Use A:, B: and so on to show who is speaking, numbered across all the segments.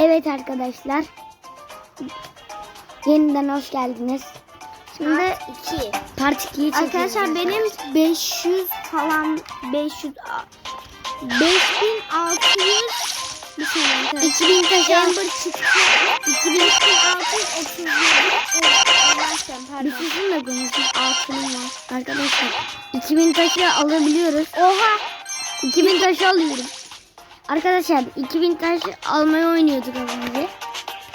A: Evet arkadaşlar. Yeniden hoş geldiniz. Şimdi
B: Şimdi 2.
A: part 2'yi çekiyoruz.
B: Arkadaşlar benim 500 falan 500 a- 5600 bir şey arkadaşlar.
A: 2000 taşı
B: Amber çıktı. 2637 Evet,
A: bir konuşun. Altınım var. Arkadaşlar 2000 taşı alabiliyoruz.
B: Oha!
A: 2000 taşı alıyorum. Arkadaşlar 2000 taş almayı oynuyorduk az önce.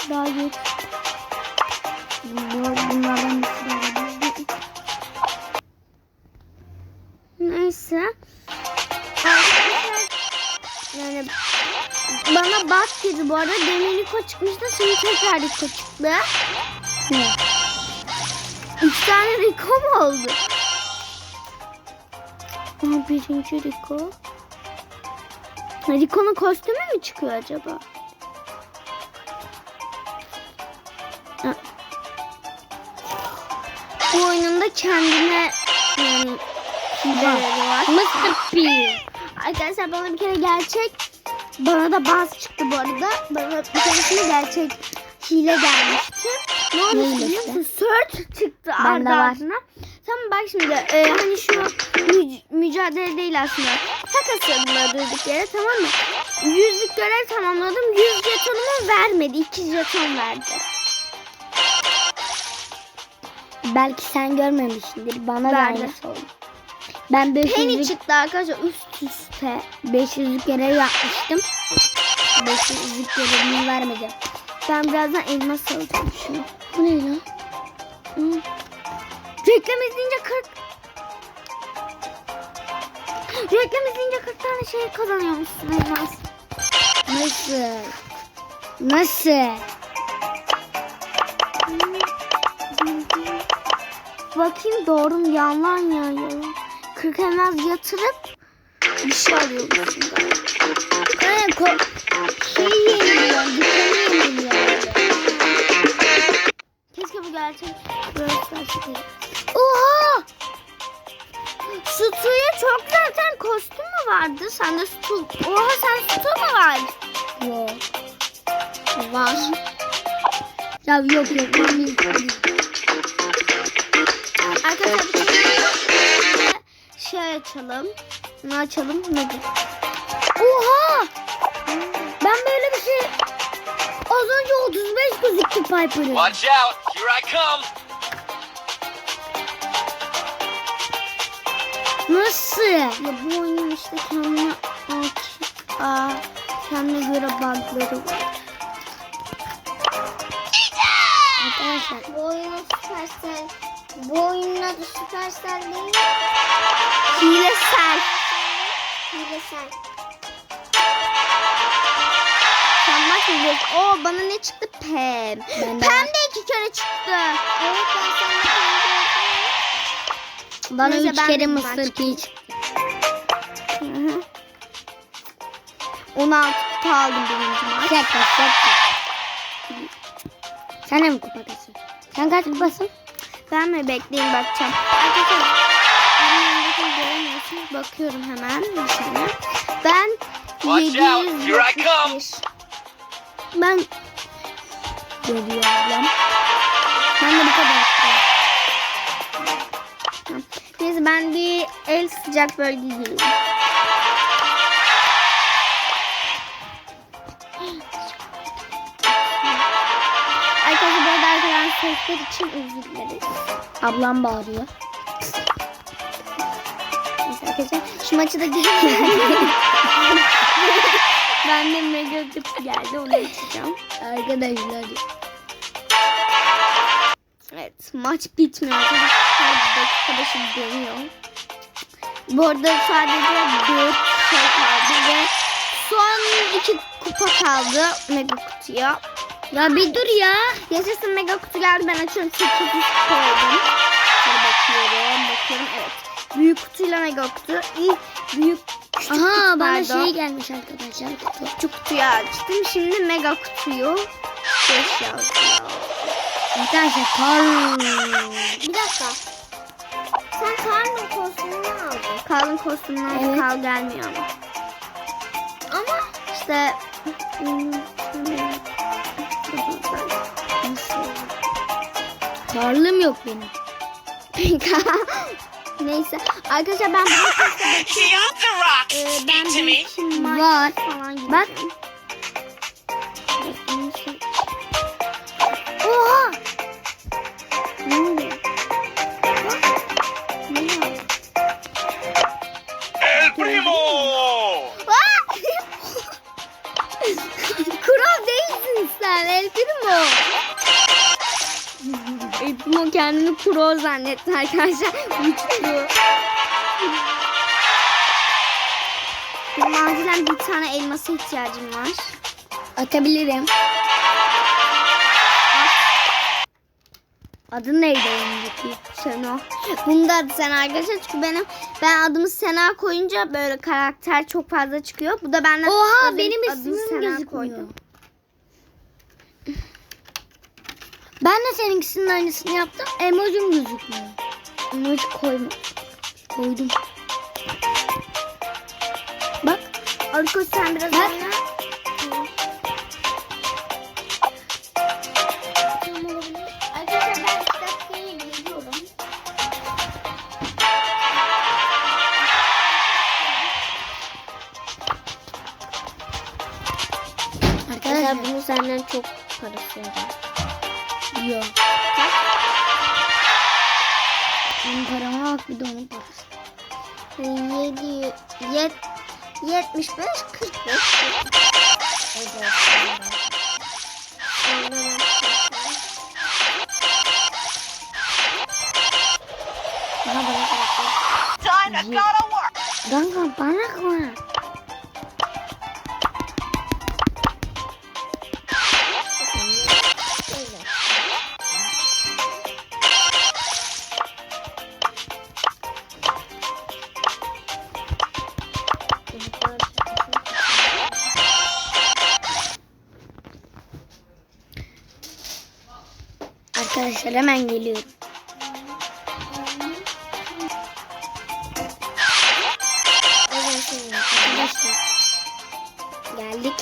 B: Daha geç.
A: Bu- Bunlardan.
B: Neyse. Yani bana bak dedi bu arada demin Rico çıkmıştı şimdi tekrar Rico çıktı. Üç tane Rico mu oldu? Aa, birinci Rico. Rico'nun kostümü mü çıkıyor acaba? Ha. Bu oyununda kendine yani hileleri var.
A: Mr. P.
B: Arkadaşlar bana bir kere gerçek bana da baz çıktı bu arada. Bana bir keresinde gerçek hile gelmişti. Ne
A: hilesi?
B: biliyor musun? Search çıktı ardı ardına. Tamam bak şimdi e, hani şu mü- mücadele değil aslında. Takas adına durduk yere tamam mı? Yüzlük görev tamamladım. Yüz jetonumu vermedi. iki jeton verdi.
A: Belki sen görmemişsindir. Bana da
B: Verdi.
A: aynısı oldu. Ben
B: Penny
A: 500'lük
B: çıktı arkadaşlar üst üste.
A: 500'lük görev yapmıştım. 500'lük görevimi vermedi.
B: Ben birazdan elmas alacağım şunu.
A: Bu ne lan?
B: Reklam izleyince 40 Reklam izleyince 40 tane şey kazanıyormuşsun elmas.
A: Nasıl? Nasıl?
B: Bakayım doğru mu yalan ya. 40 elmas yatırıp bir şey alıyormuşsun galiba.
A: Kaya ko şey yeniliyor. Dükkanı yeniliyor.
B: Keşke bu gerçek Brawl Stars'ı Oha! Stu'ya çok zaten kostüm mü vardı? Sende Stu... Oha sen Stu mu var?
A: Yok.
B: Var.
A: Ya yok yok.
B: Arkadaşlar şey açalım. Ne açalım? Ne bu?
A: Oha! Ben böyle bir şey az önce 35 gözüktü Piper'ın.
C: Watch out! Here I come!
A: Nasıl?
B: Ya bu oyunun işte kendine açık, aa, kendine göre bug'ları var.
A: Arkadaşlar
B: Bu oyunun Supercell, bu oyunun adı Supercell değil. Hilesel. Hilesel. Sen bak mı diyorsun? Oo bana ne çıktı? Pem.
A: Ben de
B: Pem de iki kere çıktı. Evet ben sana
A: bana
B: Neyse,
A: 3
B: ben
A: kere
B: de
A: Mr.
B: maç-
A: P çıktı.
B: Hı hı. 16 kupa aldım birinci maç.
A: Şaka şaka. Sen de mi kupa kasın? Sen kaç kupasın?
B: Ben mi bekleyeyim bakacağım. Arkadaşlar göremiyorsunuz. Bakıyorum hemen bir saniye. Ben
C: Watch out, here I come.
B: 771. Ben
A: Görüyor ablam. Ben de bu kadar.
B: Ben bir el sıcak bölge gireyim. Arkadaşlar bu arada sesler için özür dileriz.
A: Ablam bağırıyor.
B: Arkadaşlar şu maçı da görüyorum. ben de mega kutu geldi onu açacağım.
A: Arkadaşlar.
B: Evet maç bitmiyor. Arkadaşlar. Her dakika başı dönüyor. Bu arada sadece 4 şey kaldı ve son 2 kupa kaldı mega kutuya.
A: Ya bir dur ya.
B: Yaşasın mega kutu geldi ben açıyorum 8 kupa oldum. Şöyle bakıyorum bakıyorum evet. Büyük kutuyla mega kutu. İlk büyük küçük
A: Aha
B: kutu,
A: bana
B: pardon.
A: şey gelmiş arkadaşlar. Kutu.
B: Küçük kutuyu açtım. Şimdi mega kutuyu 5 yazıyor.
A: Arkadaşlar.
B: Bir dakika. Sen Karl'ın kostümünü aldın. Karl'ın kostümünden
A: evet.
B: Karl gelmiyor ama. Ama işte
A: Karlım yok benim.
B: Neyse arkadaşlar ben bu e,
C: ee,
B: ben bir
A: var. Bak
B: sen El Primo. El Primo kendini kuro zannetti arkadaşlar. Benim acilen bir tane elmasa ihtiyacım var.
A: Atabilirim. Adı neydi oyundaki?
B: Sena. Bunu da adı Sena arkadaşlar çünkü benim ben adımı Sena koyunca böyle karakter çok fazla çıkıyor. Bu da benden
A: Oha benim
B: adımı
A: ismim
B: Sena
A: gözükmüyor.
B: koydum.
A: Ben de seninkisinin aynısını yaptım. Emojim gözükmüyor. Emoji koyma. Koydum. Bak.
B: Ariko sen biraz
A: Bak.
B: oyna. Arkadaşlar bunu senden çok parası var.
A: Yok. Benim parama bak bir de onun parası.
B: 7 yet, 75 45
A: Bana bana
C: Time to go to work.
A: Kanka bana koy. Arkadaşlar hemen geliyorum. Arkadaşlar geldik.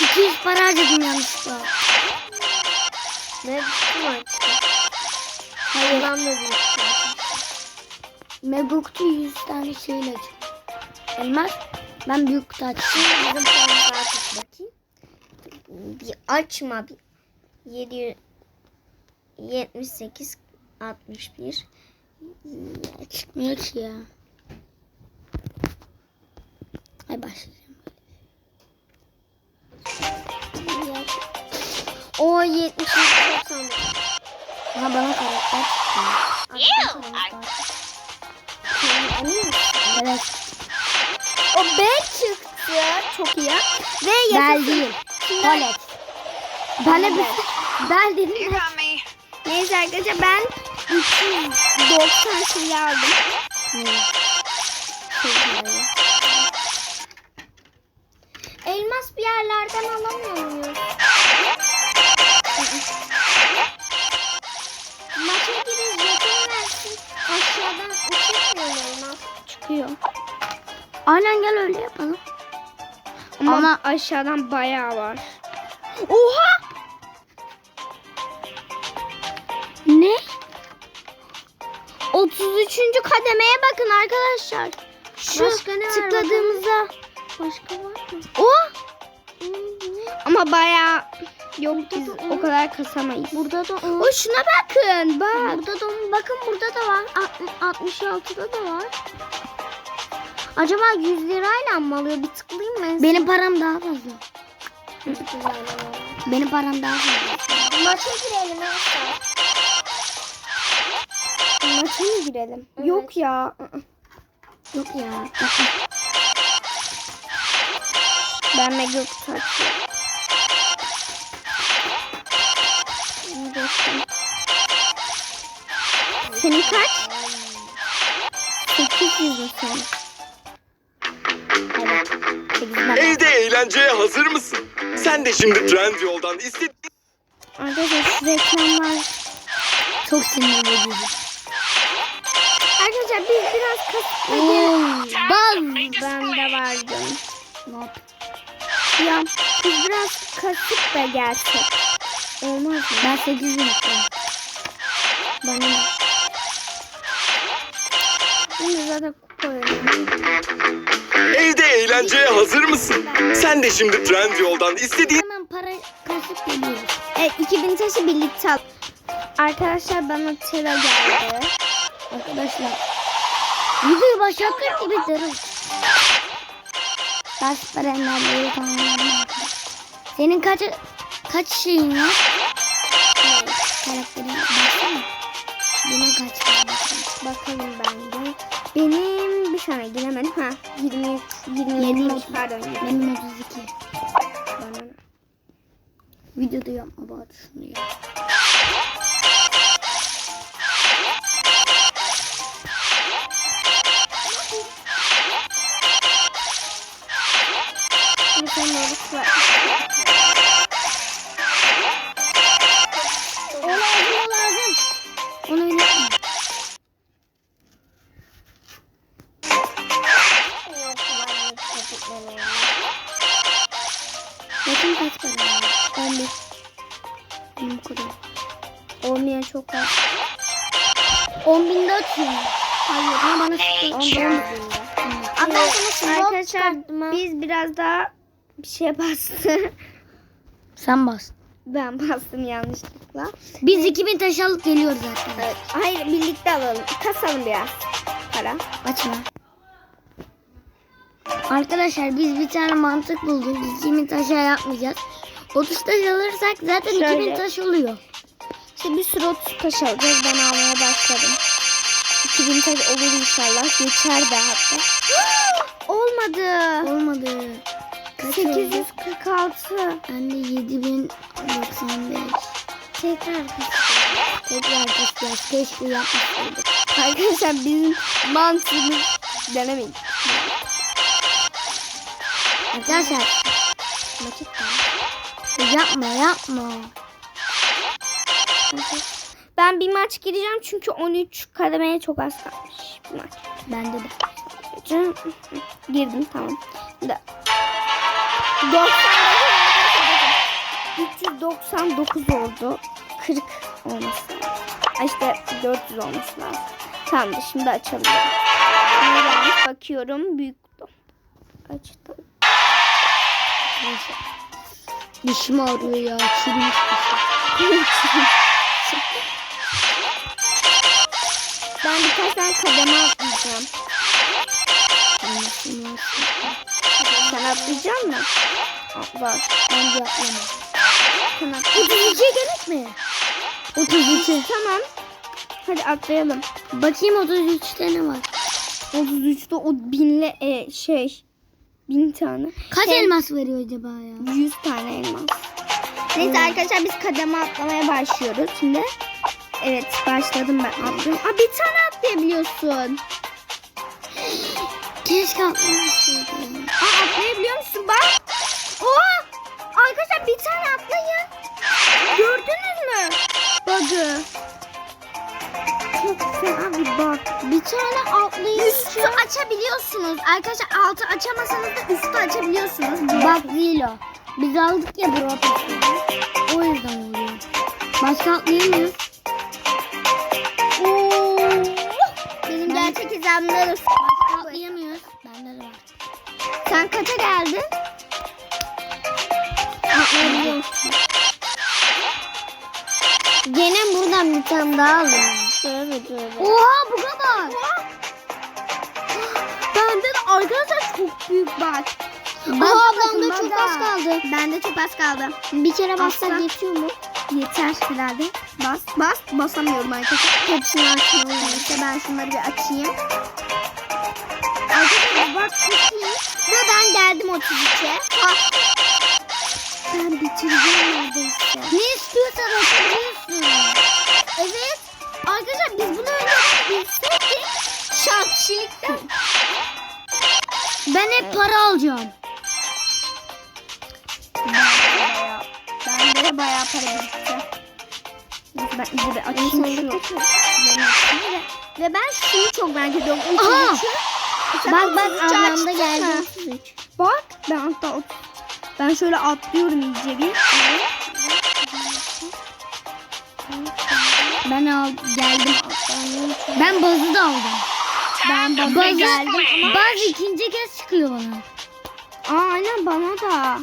A: 200 para harcadım yanlışlıkla.
B: Ne biçim açtı?
A: Hayır.
B: Ben de büyük
A: Megok'ta 100 tane şeyle açtım. Elmas. Ben büyük kutu açtım.
B: Bizim paramızı artık bakayım. Bir açma bir. 778 61
A: Çıkmıyor ki ya. Ay başlayacağım.
B: O 70 90
A: Ha bana karakter çıktı. Evet.
B: O B çıktı. Çok iyi. Ve
A: Bel
B: yazısı.
A: değil. Palet. Bana bir bel dedim.
B: Neyse arkadaşlar ben 390 şey aldım. Elmas bir yerlerden alamıyor muyuz? Maça giriş jeton versin. Aşağıdan uçurmuyor mu elmas?
A: Çıkıyor. Aynen gel öyle yapalım.
B: Ama,
A: Ama-
B: aşağıdan bayağı var. Oha!
A: Ne?
B: 33. kademeye bakın arkadaşlar. Şu
A: Başka ne var
B: tıkladığımızda
A: Başka var mı?
B: o ama bayağı yok biz o kadar kasamayız.
A: Burada da o.
B: O şuna bakın bak.
A: Burada da bakın burada da var. Alt- 66'da da var.
B: Acaba 100 lirayla mı alıyor? Bir tıklayayım mı?
A: Benim param daha fazla. Benim param daha fazla.
B: Maça girelim Asla. Maça mı girelim?
A: Evet.
B: Yok ya.
A: Yok ya.
B: Ben mega kutu açıyorum. Senin kaç? 800 mü senin?
A: Evet. Sekizden.
D: Evde eğlenceye hazır mısın? Sen de şimdi Trendyol'dan istediğin
B: Arkadaşlar reklamlar.
A: Çok sinir bozucu.
B: Arkadaşlar biz biraz kasıp
A: Oo, baz.
B: Ben de vardım.
A: Ne yap?
B: Ya biz biraz kasıp da gelsek. Olmaz mı?
A: Ben 8 bin istiyorum.
B: Bana? Şimdi zaten oynuyorum.
D: Evde eğlenceye hazır mısın? Sen de şimdi Trendyol'dan istediğin
A: Hemen para kasıp geliyoruz.
B: Evet 2000 taşı birlikte al. Arkadaşlar bana tela geldi.
A: Arkadaşlar. Videoyu başlattık gibi durun. Süper engelleri tamamladım. Senin kaç kaç şeyin var? Karakterin baksana. Benim kaç var?
B: Bakalım ben. Benim bir saniye giremedim. Ha 23 27
A: 23.
B: pardon 20.
A: Benim 32.
B: Bana?
A: Videoda yapma bari şunu ya.
B: Biz biraz daha bir şeye bastı.
A: Sen bas.
B: ben bastım yanlışlıkla.
A: Biz 2000 taş alıp geliyoruz zaten.
B: Evet. Hayır birlikte alalım. Kasalım biraz para.
A: Açma. Arkadaşlar biz bir tane mantık bulduk. 2000 taşa yapmayacağız. 30 taş alırsak zaten
B: Şöyle.
A: 2000 taş oluyor.
B: İşte bir sürü 30 taş alacağız. Ben almaya başladım. 2000 taş olur inşallah. Geçer de hatta. Olmadı.
A: Olmadı. Kaç oldu?
B: 846.
A: Ben de 7095. Tekrar kasacağız. Tekrar kasacağız. Keşke yapmasaydık.
B: Arkadaşlar bizim mantığımız denemeyin.
A: Arkadaşlar. Yapma yapma.
B: Ben bir maç gireceğim çünkü 13 kademeye çok az kalmış. Bir maç.
A: Bende de.
B: Gireceğim. Girdim tamam. Da. 99 399 oldu. 40 olması lazım. İşte 400 olması lazım. Tamamdır şimdi açalım. Ne gelmiş bakıyorum. Büyük. Açtım.
A: Neyse. Dişim ağrıyor ya. Çürümüş dişim.
B: ben birkaç tane kademe atlayacağım. Sen atlayacak mısın? Aa, Var.
A: Bence yapmam.
B: Sen at.
A: 32'ye gerek mi? 32.
B: Tamam. Hadi atlayalım.
A: Bakayım 33'te ne var?
B: 33'te o binle e, şey bin tane.
A: Kaç
B: Hem-
A: elmas veriyor acaba ya?
B: 100 tane elmas. Neyse arkadaşlar biz kademe atlamaya başlıyoruz şimdi. Evet başladım ben atlıyorum. Aa bir tane atlayabiliyorsun.
A: Keşke atlamasaydım.
B: Aa atlayabiliyor musun bak. Oha! Arkadaşlar bir tane atlayın. Gördünüz mü? Bug'ı. Çok fena bir bug.
A: Bir tane atlayınca.
B: Üstü açabiliyorsunuz. Arkadaşlar altı açamasanız da üstü açabiliyorsunuz.
A: Bak değil o. Biz aldık ya bu. O yüzden oluyor. Başka atlayamıyoruz.
B: Oo. Benim
A: Ben-
B: gerçek izlemlerim. Sen kaça geldin?
A: Gene buradan bir tane daha.
B: Tövbe tövbe.
A: Oha bu kadar.
B: Bende de arkadaşlar çok büyük bak.
A: Aa bende çok az kaldı.
B: Bende çok az kaldı.
A: Bir kere bassak yetiyor mu?
B: Yeter herhalde. Bas bas basamıyorum arkadaşlar. Hepsini açmıyorum. Neyse ben şunları bir açayım. Ve ben geldim 33'e. Ha.
A: Ben bitireceğim neredeyse. Ne istiyorsan atabiliyorsun.
B: Evet. Arkadaşlar biz bunu önceden bilseydik şarkçılıktan.
A: Ben hep para alacağım.
B: Ben de bayağı para birikti. Neyse ben iyice bir açayım ve- Ve ben şunu çok merak ediyorum.
A: Aha!
B: 33'ü. Sen
A: Bak bak
B: 33'ü
A: ablamda
B: açtın
A: geldi. 33.
B: Bak ben hatta ben şöyle atlıyorum iyice bir. Ben al geldim.
A: Ben bazı da aldım.
B: Ben
A: Bazı,
B: geldim ama.
A: bazı ikinci kez çıkıyor bana.
B: Aa aynen bana da.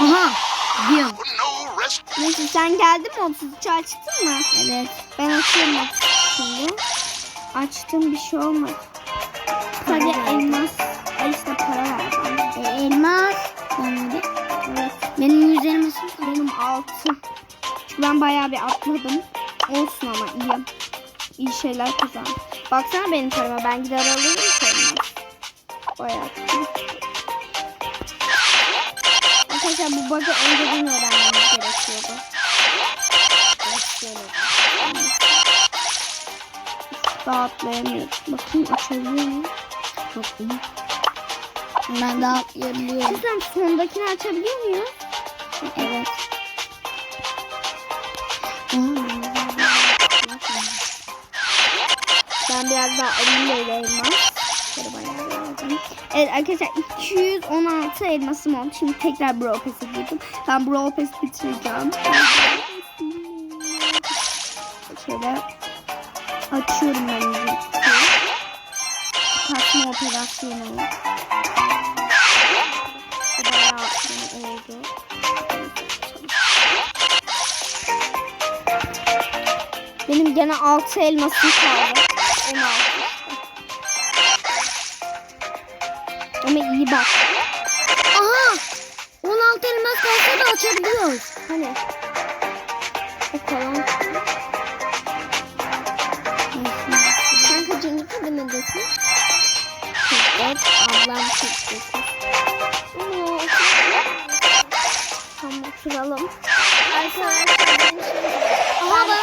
A: Aha. Diyorum.
B: Neyse sen geldin mi 33'ü açtın mı? Evet. Ben açıyorum şimdi. Açtım bir şey olmadı. Sadece elmas. Ay işte para var.
A: E, elmas. Yani
B: Evet.
A: benim yüzlerime
B: Benim altı. Çünkü ben bayağı bir atladım. Olsun ama iyi. İyi şeyler kazandım. Baksana benim parama. Ben gider alırım ki. Bayağı. Arkadaşlar bu bug'ı önceden öğrenmemiz gerekiyordu. Daha atlayamıyorum. Bakayım açabiliyor muyum?
A: Bakayım. Ben daha atlayabiliyorum.
B: Sizden sondakini açabiliyor muyuz?
A: Evet.
B: Ben biraz daha böyle elmas. Şöyle bayağı. Evet arkadaşlar 216 elmasım oldu. Şimdi tekrar Brawl Pass'e girdim. Ben Brawl Pass bitireceğim. Şöyle açıyorum ben. Kasma operasyonu. Bu bayağı oldu. Benim gene 6 elmasım kaldı. 16 işte. Ama iyi bak.
A: Aha. 16 elmas kalsa da açabiliyoruz.
B: Hani o kalan. 44. Ablam 49. Oo, Tamam oturalım. Arkadaşlar.
A: Aha bana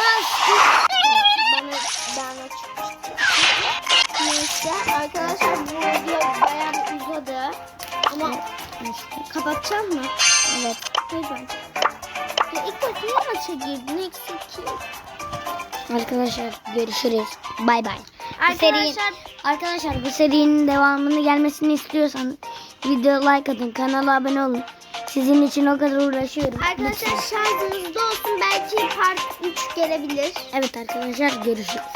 B: Bana ben açmıştım. Neyse arkadaşlar bu video bayağı bir uzadı. Ama kapatacağım mı? Evet. Neden? Ya ilk bak niye maça girdin? Eksik.
A: Arkadaşlar görüşürüz. Bay bay.
B: Arkadaşlar
A: Arkadaşlar bu serinin devamını gelmesini istiyorsan video like atın, kanala abone olun. Sizin için o kadar uğraşıyorum.
B: Arkadaşlar
A: Lütfen.
B: şarjınızda olsun belki part 3 gelebilir.
A: Evet arkadaşlar görüşürüz.